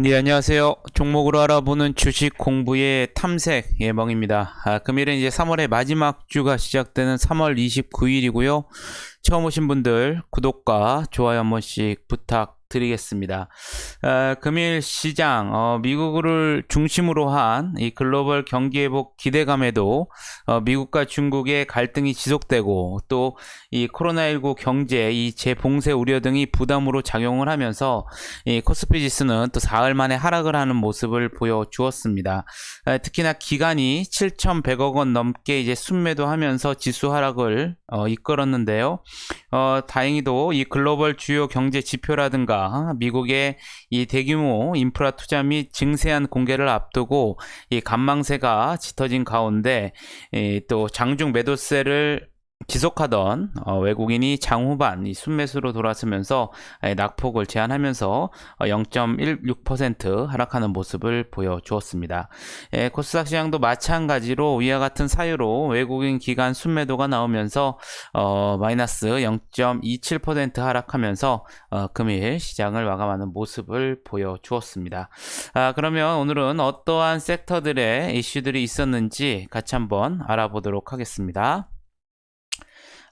네, 안녕하세요. 종목으로 알아보는 주식 공부의 탐색 예멍입니다. 아, 금일은 이제 3월의 마지막 주가 시작되는 3월 29일이고요. 처음 오신 분들 구독과 좋아요 한 번씩 부탁 드리겠습니다. 아, 금일 시장 어, 미국을 중심으로 한 이 글로벌 경기 회복 기대감에도 어, 미국과 중국의 갈등이 지속되고 또 이 코로나19 경제 이 재봉쇄 우려 등이 부담으로 작용을 하면서 이 코스피 지수는 또 사흘 만에 하락을 하는 모습을 보여주었습니다. 아, 특히나 기간이 7,100억 원 넘게 이제 순매도하면서 지수 하락을 어, 이끌었는데요. 어, 다행히도 이 글로벌 주요 경제 지표라든가 미국의 이 대규모 인프라 투자 및 증세한 공개를 앞두고 이 간망세가 짙어진 가운데 이, 또 장중 매도세를 지속하던 어, 외국인이 장후반 이 순매수로 돌아서면서 에, 낙폭을 제한하면서 어, 0.16% 하락하는 모습을 보여주었습니다. 에, 코스닥 시장도 마찬가지로 위와 같은 사유로 외국인 기간 순매도가 나오면서 어, 마이너스 0.27% 하락하면서 어, 금일 시장을 마감하는 모습을 보여주었습니다. 아, 그러면 오늘은 어떠한 섹터들의 이슈들이 있었는지 같이 한번 알아보도록 하겠습니다.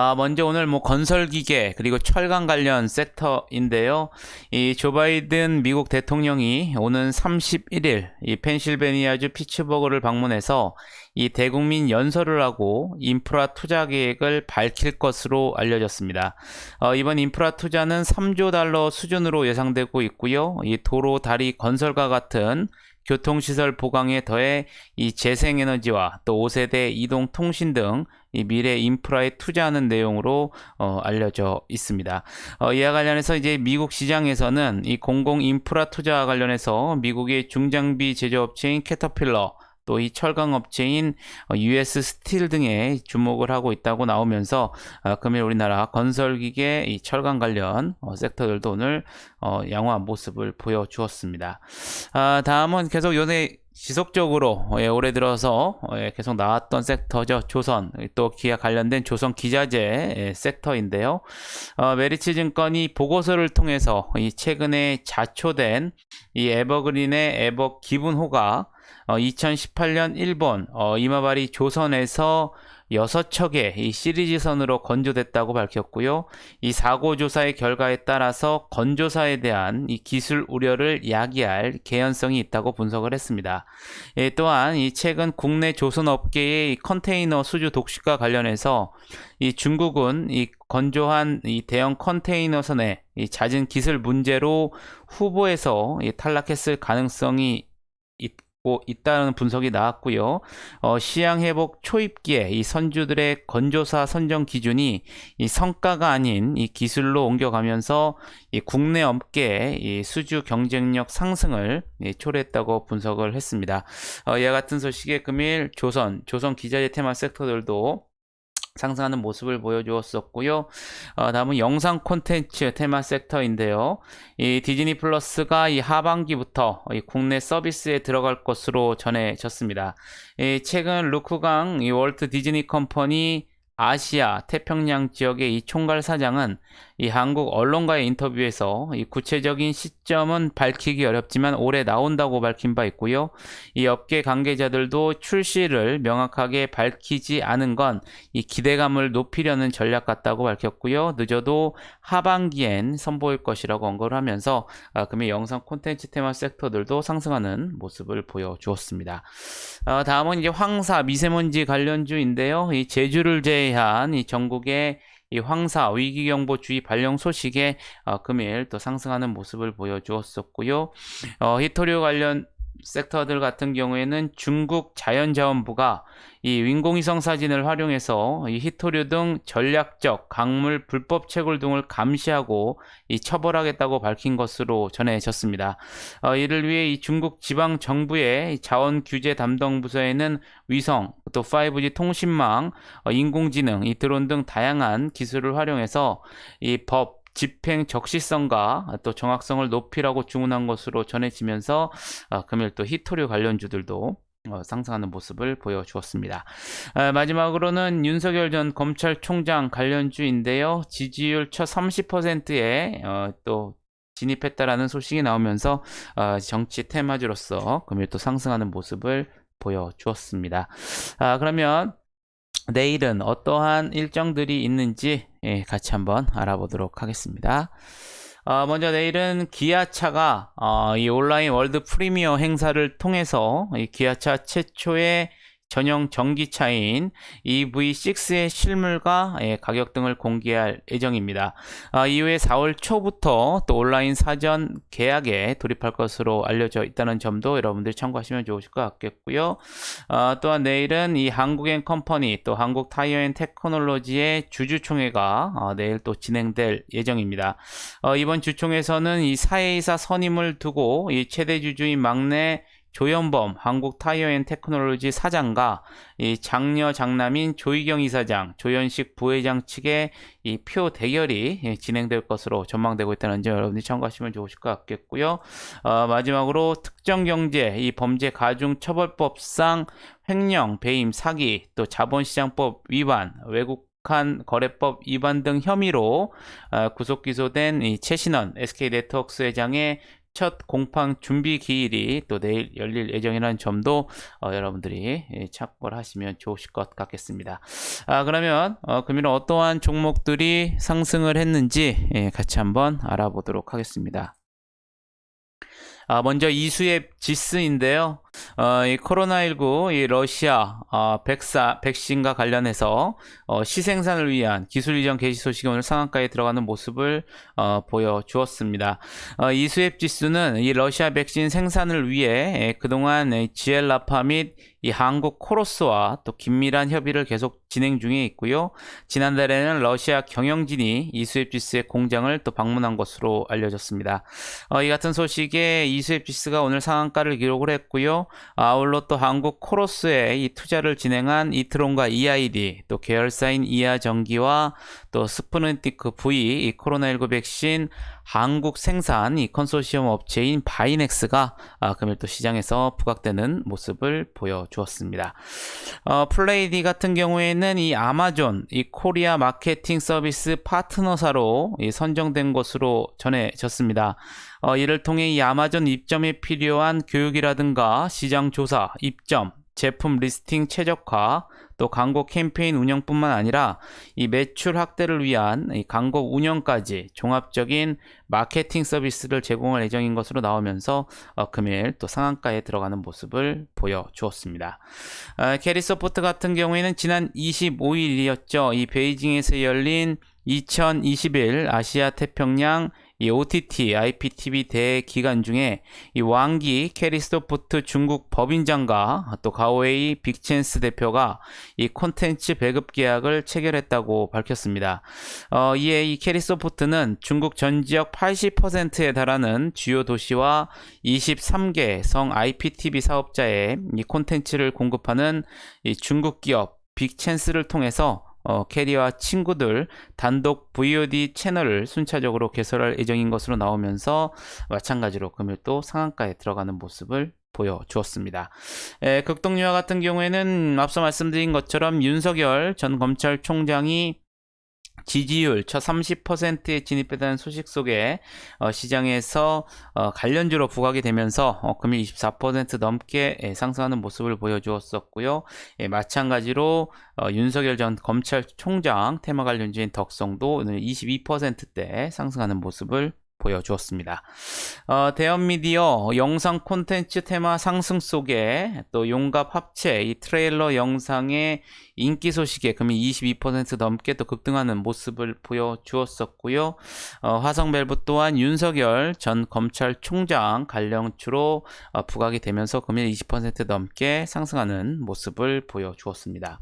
아, 먼저 오늘 뭐 건설기계 그리고 철강 관련 섹터인데요. 이 조 바이든 미국 대통령이 오는 31일 이 펜실베니아주 피츠버그를 방문해서 이 대국민 연설을 하고 인프라 투자 계획을 밝힐 것으로 알려졌습니다. 어, 이번 인프라 투자는 3조 달러 수준으로 예상되고 있고요. 이 도로, 다리 건설과 같은 교통시설 보강에 더해 이 재생에너지와 또 5세대 이동 통신 등 이 미래 인프라에 투자하는 내용으로 어, 알려져 있습니다. 어, 이와 관련해서 이제 미국 시장에서는 이 공공 인프라 투자와 관련해서 미국의 중장비 제조업체인 캐터필러 또 이 철강 업체인 US 스틸 등에 주목을 하고 있다고 나오면서 어, 금일 우리나라 건설기계 이 철강 관련 어, 섹터들도 오늘 어, 양호한 모습을 보여주었습니다. 아, 다음은 계속 요새 지속적으로 예, 올해 들어서 예, 계속 나왔던 섹터죠. 조선 또 기아 관련된 조선 기자재 예, 섹터인데요. 어, 메리츠 증권이 보고서를 통해서 이 최근에 자초된 이 에버그린의 에버 기분호가 어, 2018년 일본 어, 이마바리 조선에서 여섯 척의 이 시리즈선으로 건조됐다고 밝혔고요. 이 사고 조사의 결과에 따라서 건조사에 대한 이 기술 우려를 야기할 개연성이 있다고 분석을 했습니다. 예, 또한 이 최근 국내 조선 업계의 이 컨테이너 수주 독식과 관련해서 이 중국은 이 건조한 이 대형 컨테이너선의 이 잦은 기술 문제로 후보에서 이 탈락했을 가능성이 있고 있다는 분석이 나왔고요. 어, 시향 회복 초입기에 이 선주들의 건조사 선정 기준이 이 성과가 아닌 이 기술로 옮겨가면서 이 국내 업계의 이 수주 경쟁력 상승을 이 초래했다고 분석을 했습니다. 어, 이와 같은 소식에 금일 조선, 조선 기자재 테마 섹터들도 상승하는 모습을 보여주었었고요. 어, 다음은 영상 콘텐츠 테마 섹터인데요. 이 디즈니 플러스가 이 하반기부터 이 국내 서비스에 들어갈 것으로 전해졌습니다. 이 최근 루크강 이 월트 디즈니 컴퍼니 아시아 태평양 지역의 이 총괄 사장은 이 한국 언론과의 인터뷰에서 이 구체적인 시점은 밝히기 어렵지만 올해 나온다고 밝힌 바 있고요. 이 업계 관계자들도 출시를 명확하게 밝히지 않은 건 이 기대감을 높이려는 전략 같다고 밝혔고요. 늦어도 하반기엔 선보일 것이라고 언급을 하면서 아, 금일 영상 콘텐츠 테마 섹터들도 상승하는 모습을 보여주었습니다. 어, 다음은 이제 황사 미세먼지 관련주인데요. 이 제주를 제외한 이 전국의 이 황사 위기경보주의 발령 소식에 어, 금일 또 상승하는 모습을 보여주었었고요. 어, 히토리오 관련 섹터들 같은 경우에는 중국 자연자원부가 이 인공위성 사진을 활용해서 이 히토류 등 전략적 강물 불법 채굴 등을 감시하고 이 처벌하겠다고 밝힌 것으로 전해졌습니다. 어, 이를 위해 이 중국 지방 정부의 자원 규제 담당 부서에는 위성, 또 5G 통신망, 어, 인공지능, 이 드론 등 다양한 기술을 활용해서 이 법 집행 적시성과 또 정확성을 높이라고 주문한 것으로 전해지면서 어, 금일 또 히토류 관련주들도 어, 상승하는 모습을 보여주었습니다. 아, 마지막으로는 윤석열 전 검찰총장 관련주인데요. 지지율 첫 30%에 어, 또 진입했다라는 소식이 나오면서 어, 정치 테마주로서 금일 또 상승하는 모습을 보여주었습니다. 아, 그러면 내일은 어떠한 일정들이 있는지 예, 같이 한번 알아보도록 하겠습니다. 어, 먼저 내일은 기아차가 어, 이 온라인 월드 프리미어 행사를 통해서 이 기아차 최초의 전용 전기차인 EV6의 실물과 예, 가격 등을 공개할 예정입니다. 아, 이후에 4월 초부터 또 온라인 사전 계약에 돌입할 것으로 알려져 있다는 점도 여러분들이 참고하시면 좋으실 것 같겠고요. 아, 또한 내일은 이 한국엔 컴퍼니 또 한국 타이어앤 테크놀로지의 주주총회가 어, 내일 또 진행될 예정입니다. 어, 이번 주총에서는 이 사회이사 선임을 두고 이 최대 주주인 막내 조현범 한국 타이어앤 테크놀로지 사장과 이 장녀 장남인 조희경 이사장, 조현식 부회장 측의 이 표 대결이 예, 진행될 것으로 전망되고 있다는 점 여러분들이 참고하시면 좋으실 것 같겠고요. 어, 마지막으로 특정 경제 이 범죄 가중 처벌법상 횡령, 배임, 사기, 또 자본시장법 위반, 외국 한 거래법 위반 등 혐의로 어, 구속 기소된 이 최신원 SK 네트워크스 회장의 첫 공판 준비 기일이 또 내일 열릴 예정이라는 점도 어, 여러분들이 예, 참고를 하시면 좋으실 것 같겠습니다. 아, 그러면 어, 금일은 어떠한 종목들이 상승을 했는지 예, 같이 한번 알아보도록 하겠습니다. 아, 먼저 이수앱 지스인데요. 어, 이 코로나19 이 러시아 어, 백사 백신과 관련해서 어, 시생산을 위한 기술 이전 개시 소식이 오늘 상한가에 들어가는 모습을 어, 보여주었습니다. 어, 이수앱 지수는 이 러시아 백신 생산을 위해 에, 그동안 에, 지엘라파 및 이 한국 코로스와 또 긴밀한 협의를 계속 진행 중에 있고요. 지난달에는 러시아 경영진이 이수앱 지스의 공장을 또 방문한 것으로 알려졌습니다. 어, 이 같은 소식에 이수앱 지스가 오늘 상한가를 기록을 했고요. 아울러 또 한국 코로스에 이 투자를 진행한 이트론과 EID, 또 계열사인 이하전기와 또 스푸트니크 V 이 코로나19 백신 한국 생산 이 컨소시엄 업체인 바이넥스가 아, 금일 또 시장에서 부각되는 모습을 보여주었습니다. 어, 플레이디 같은 경우에는 이 아마존 이 코리아 마케팅 서비스 파트너사로 이 선정된 것으로 전해졌습니다. 어, 이를 통해 이 아마존 입점에 필요한 교육이라든가 시장 조사, 입점, 제품 리스팅 최적화, 또 광고 캠페인 운영뿐만 아니라 이 매출 확대를 위한 이 광고 운영까지 종합적인 마케팅 서비스를 제공할 예정인 것으로 나오면서 어, 금일 또 상한가에 들어가는 모습을 보여주었습니다. 어, 캐리소프트 같은 경우에는 지난 25일이었죠. 이 베이징에서 열린 2021 아시아 태평양 이 OTT, IPTV 대 기간 중에 이 왕기 캐리스토프트 중국 법인장과 또 가오웨이 빅첸스 대표가 이 콘텐츠 배급 계약을 체결했다고 밝혔습니다. 어, 이에 이 캐리소프트는 중국 전 지역 80%에 달하는 주요 도시와 23개 성 IPTV 사업자에 이 콘텐츠를 공급하는 이 중국 기업 빅첸스를 통해서 어, 캐리와 친구들 단독 VOD 채널을 순차적으로 개설할 예정인 것으로 나오면서 마찬가지로 금일 또 상한가에 들어가는 모습을 보여주었습니다. 에, 극동유화 같은 경우에는 앞서 말씀드린 것처럼 윤석열 전 검찰총장이 지지율 첫 30%에 진입했다는 소식 속에 어, 시장에서 어, 관련주로 부각이 되면서 어, 금일 24% 넘게 예, 상승하는 모습을 보여주었었고요. 예, 마찬가지로 어, 윤석열 전 검찰총장 테마 관련주인 덕성도 오늘 22%대 상승하는 모습을 보여주었습니다. 어, 대형 미디어 영상 콘텐츠 테마 상승 속에 또 용갑 합체 이 트레일러 영상의 인기 소식에 금일 22% 넘게 또 급등하는 모습을 보여주었었고요. 어, 화성밸브 또한 윤석열 전 검찰총장 관련주로 어, 부각이 되면서 금일 20% 넘게 상승하는 모습을 보여주었습니다.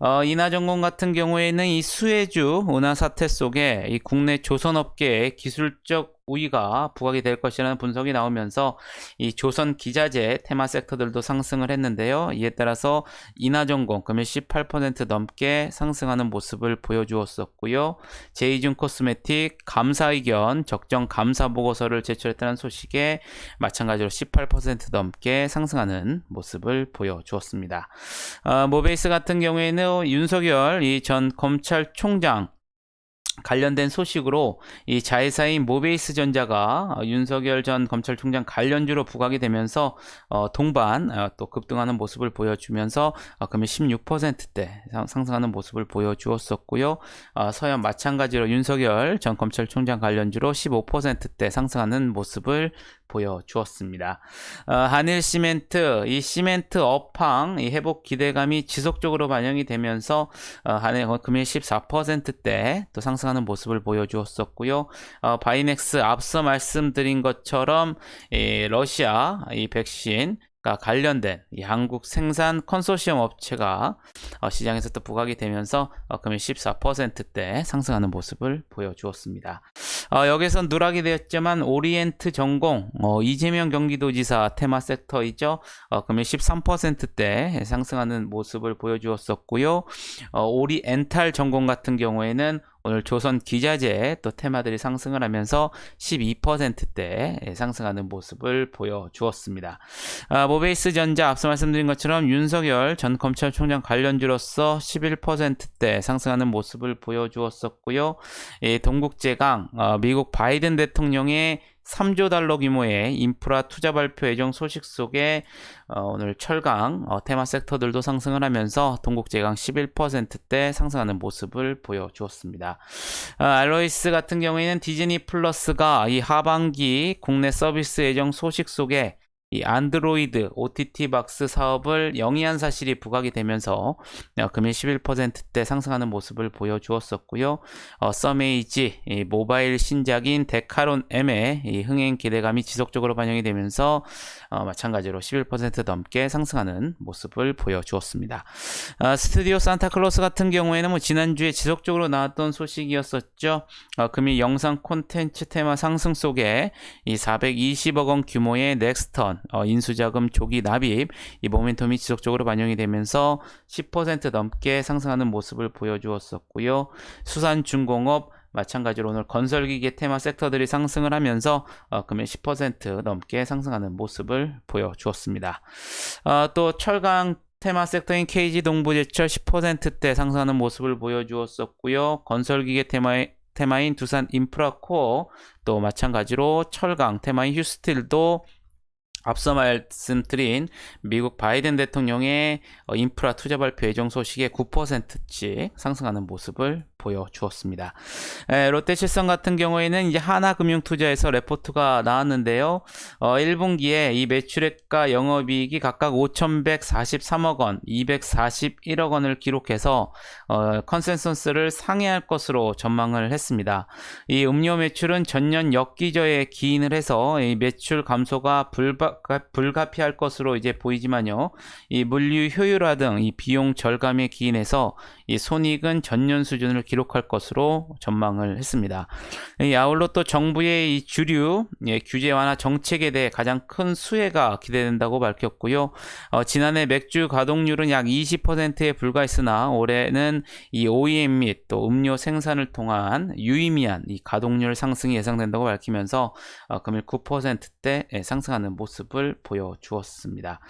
어, 인하전공 같은 경우에는 이 수혜주 운하 사태 속에 이 국내 조선업계의 기술적 우위가 부각이 될 것이라는 분석이 나오면서 이 조선 기자재 테마 섹터들도 상승을 했는데요. 이에 따라서 인하전공 금일 18% 넘게 상승하는 모습을 보여주었었고요. 제이준 코스메틱 감사 의견 적정 감사 보고서를 제출했다는 소식에 마찬가지로 18% 넘게 상승하는 모습을 보여주었습니다. 어, 모베이스 같은 경우에는 윤석열 이 전 검찰총장 관련된 소식으로 이 자회사인 모베이스 전자가 어, 윤석열 전 검찰총장 관련주로 부각이 되면서 어, 동반 어, 또 급등하는 모습을 보여주면서 어, 금일 16%대 상승하는 모습을 보여주었었고요. 어, 서현 마찬가지로 윤석열 전 검찰총장 관련주로 15%대 상승하는 모습을 보여주었습니다. 어, 한일 시멘트, 이 시멘트 업황, 이 회복 기대감이 지속적으로 반영이 되면서 어, 한일 금일 14%대 또 상승하는 모습을 보여주었었고요. 어, 바이넥스 앞서 말씀드린 것처럼 이 러시아 이 백신 과 관련된 이 한국 생산 컨소시엄 업체가 어, 시장에서 또 부각이 되면서 어, 금일 14%대 상승하는 모습을 보여주었습니다. 어, 여기서 누락이 되었지만 오리엔트 전공 어, 이재명 경기도지사 테마 섹터이죠. 어, 금일 13%대 상승하는 모습을 보여주었었고요. 어, 오리엔탈 전공 같은 경우에는 오늘 조선 기자재 또 테마들이 상승을 하면서 12%대 상승하는 모습을 보여주었습니다. 아, 모베이스 전자 앞서 말씀드린 것처럼 윤석열 전 검찰총장 관련주로서 11%대 상승하는 모습을 보여주었었고요. 이 동국제강 어, 미국 바이든 대통령의 3조 달러 규모의 인프라 투자 발표 예정 소식 속에 어, 오늘 철강 어, 테마 섹터들도 상승을 하면서 동국제강 11%대 상승하는 모습을 보여주었습니다. 어, 알로이스 같은 경우에는 디즈니 플러스가 이 하반기 국내 서비스 예정 소식 속에 이 안드로이드 OTT 박스 사업을 영위한 사실이 부각이 되면서 어, 금일 11%대 상승하는 모습을 보여주었었고요. 어, 이 모바일 신작인 데카론 M의 이 흥행 기대감이 지속적으로 반영이 되면서 어, 마찬가지로 11% 넘게 상승하는 모습을 보여주었습니다. 어, 스튜디오 산타클로스 같은 경우에는 뭐 지난주에 지속적으로 나왔던 소식이었었죠. 어, 금일 영상 콘텐츠 테마 상승 속에 이 420억 원 규모의 넥스턴 어, 인수자금 조기 납입 이 모멘텀이 지속적으로 반영이 되면서 10% 넘게 상승하는 모습을 보여주었었고요. 수산 중공업 마찬가지로 오늘 건설기계 테마 섹터들이 상승을 하면서 어, 금일 10% 넘게 상승하는 모습을 보여주었습니다. 어, 또 철강 테마 섹터인 KG 동부제철 10%대 상승하는 모습을 보여주었었고요. 건설기계 테마의 테마인 두산 인프라코어 또 마찬가지로 철강 테마인 휴스틸도 앞서 말씀드린 미국 바이든 대통령의 어, 인프라 투자 발표 예정 소식에 9%씩 상승하는 모습을 보여주었습니다. 에, 롯데칠성 같은 경우에는 이제 하나금융투자에서 레포트가 나왔는데요. 어, 1분기에 이 매출액과 영업이익이 각각 5,143억 원, 241억 원을 기록해서 어, 컨센서스를 상회할 것으로 전망을 했습니다. 이 음료 매출은 전년 역기저에 기인을 해서 이 매출 감소가 불가, 불가피할 것으로 이제 보이지만요. 이 물류 효율화 등 이 비용 절감에 기인해서 이 손익은 전년 수준을 기록할 것으로 전망을 했습니다. 이 아울러 또 정부의 이 주류 예, 규제 완화 정책에 대해 가장 큰 수혜가 기대된다고 밝혔고요. 어, 지난해 맥주 가동률은 약 20%에 불과했으나 올해는 이 OEM 및 또 음료 생산을 통한 유의미한 이 가동률 상승이 예상된다고 밝히면서 어, 금일 9%대 상승하는 모습을 보여주었습니다.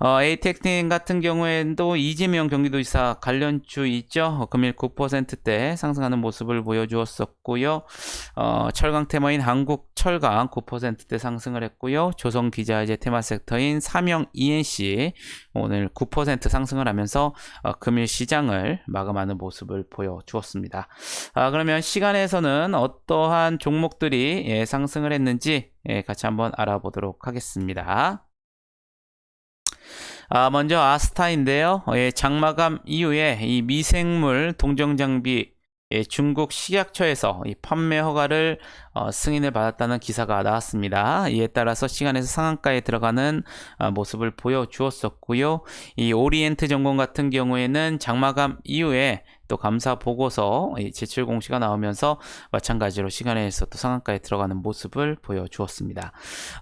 어, 에이텍틴 같은 경우에도 이재명 경기도지사 관련주 있죠. 어, 금일 9%대 상승하는 모습을 보여주었었고요. 어, 철강 테마인 한국 철강 9%대 상승을 했고요. 조선 기자재 테마 섹터인 삼영 ENC 오늘 9% 상승을 하면서 어, 금일 시장을 마감하는 모습을 보여주었습니다. 아, 그러면 시간에서는 어떠한 종목들이 예, 상승을 했는지 예, 같이 한번 알아보도록 하겠습니다. 아, 먼저 아스타인데요. 예, 장마감 이후에 이 미생물 동정 장비 예, 중국 식약처에서 이 판매 허가를 어, 승인을 받았다는 기사가 나왔습니다. 이에 따라서 시간에서 상한가에 들어가는 어, 모습을 보여주었었고요. 이 오리엔트 전공 같은 경우에는 장마감 이후에 또 감사 보고서 제출 공시가 나오면서 마찬가지로 시간에서 또 상한가에 들어가는 모습을 보여주었습니다.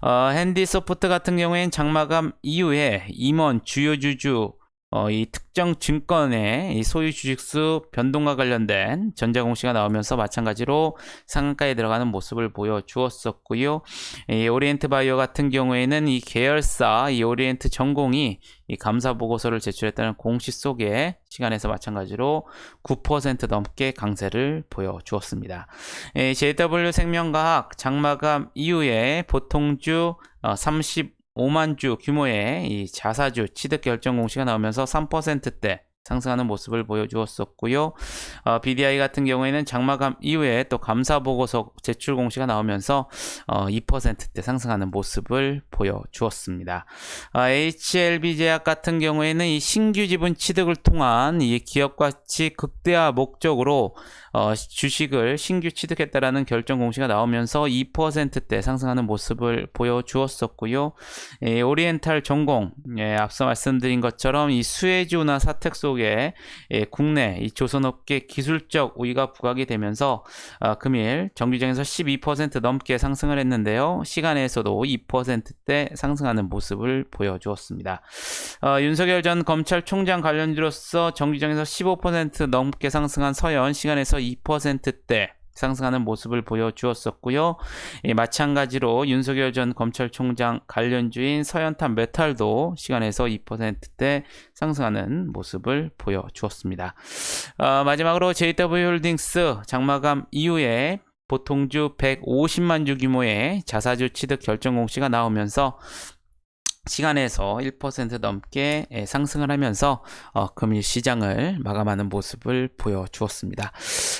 어, 핸디소프트 같은 경우에는 장마감 이후에 임원 주요 주주 어, 이 특정 증권의 이 소유 주식수 변동과 관련된 전자공시가 나오면서 마찬가지로 상한가에 들어가는 모습을 보여주었었고요. 이 오리엔트 바이오 같은 경우에는 이 계열사 이 오리엔트 전공이 이 감사 보고서를 제출했다는 공시 속에 시간에서 마찬가지로 9% 넘게 강세를 보여주었습니다. JW 생명과학 장마감 이후에 보통주 어, 35 5만 주 규모의 이 자사주 취득 결정 공시가 나오면서 3%대 상승하는 모습을 보여주었었고요. 어, BDI 같은 경우에는 장마감 이후에 또 감사 보고서 제출 공시가 나오면서 어, 2%대 상승하는 모습을 보여주었습니다. 아, 어, HLB 제약 같은 경우에는 이 신규 지분 취득을 통한 이 기업 가치 극대화 목적으로 어, 주식을 신규 취득했다라는 결정 공시가 나오면서 2%대 상승하는 모습을 보여주었었고요. 예, 오리엔탈 전공 예, 앞서 말씀드린 것처럼 이 수혜주 나 사택 속에 예, 국내 이 조선업계 기술적 우위가 부각이 되면서 아, 금일 정규장에서 12% 넘게 상승을 했는데요. 시간에서도 2%대 상승하는 모습을 보여주었습니다. 어, 윤석열 전 검찰총장 관련주로서 정규장에서 15% 넘게 상승한 서현 시간에서 2%대 상승하는 모습을 보여주었었고요. 예, 마찬가지로 윤석열 전 검찰총장 관련주인 서현탄 메탈도 시간에서 2%대 상승하는 모습을 보여주었습니다. 어, 마지막으로 JW홀딩스 장마감 이후에 보통주 150만 주 규모의 자사주 취득 결정 공시가 나오면서 시간에서 1% 넘게 예, 상승을 하면서 어, 금일 시장을 마감하는 모습을 보여주었습니다.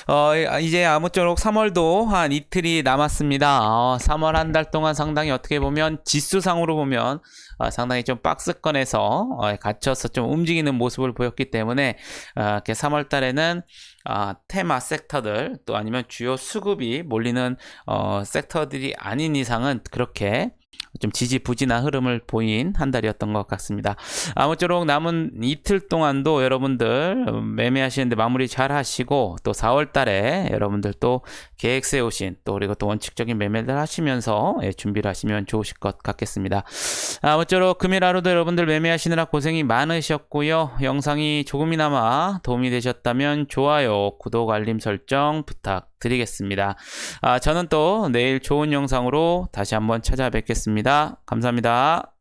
어, 이제 아무쪼록 3월도 한 이틀이 남았습니다. 어, 3월 한 달 동안 상당히 어떻게 보면 지수상으로 보면 어, 상당히 좀 박스권에서 어, 갇혀서 좀 움직이는 모습을 보였기 때문에 어, 이렇게 3월 달에는 아, 테마 섹터들 또 아니면 주요 수급이 몰리는 어, 섹터들이 아닌 이상은 그렇게 좀 지지부진한 흐름을 보인 한 달이었던 것 같습니다. 아무쪼록 남은 이틀 동안도 여러분들 매매하시는데 마무리 잘 하시고 또 4월 달에 여러분들 또 계획 세우신 또 그리고 또 원칙적인 매매를 하시면서 예, 준비를 하시면 좋으실 것 같겠습니다. 아무쪼록 금일 하루도 여러분들 매매하시느라 고생이 많으셨고요. 영상이 조금이나마 도움이 되셨다면 좋아요, 구독, 알림 설정 부탁드리겠습니다. 아, 저는 또 내일 좋은 영상으로 다시 한번 찾아뵙겠습니다. 감사합니다.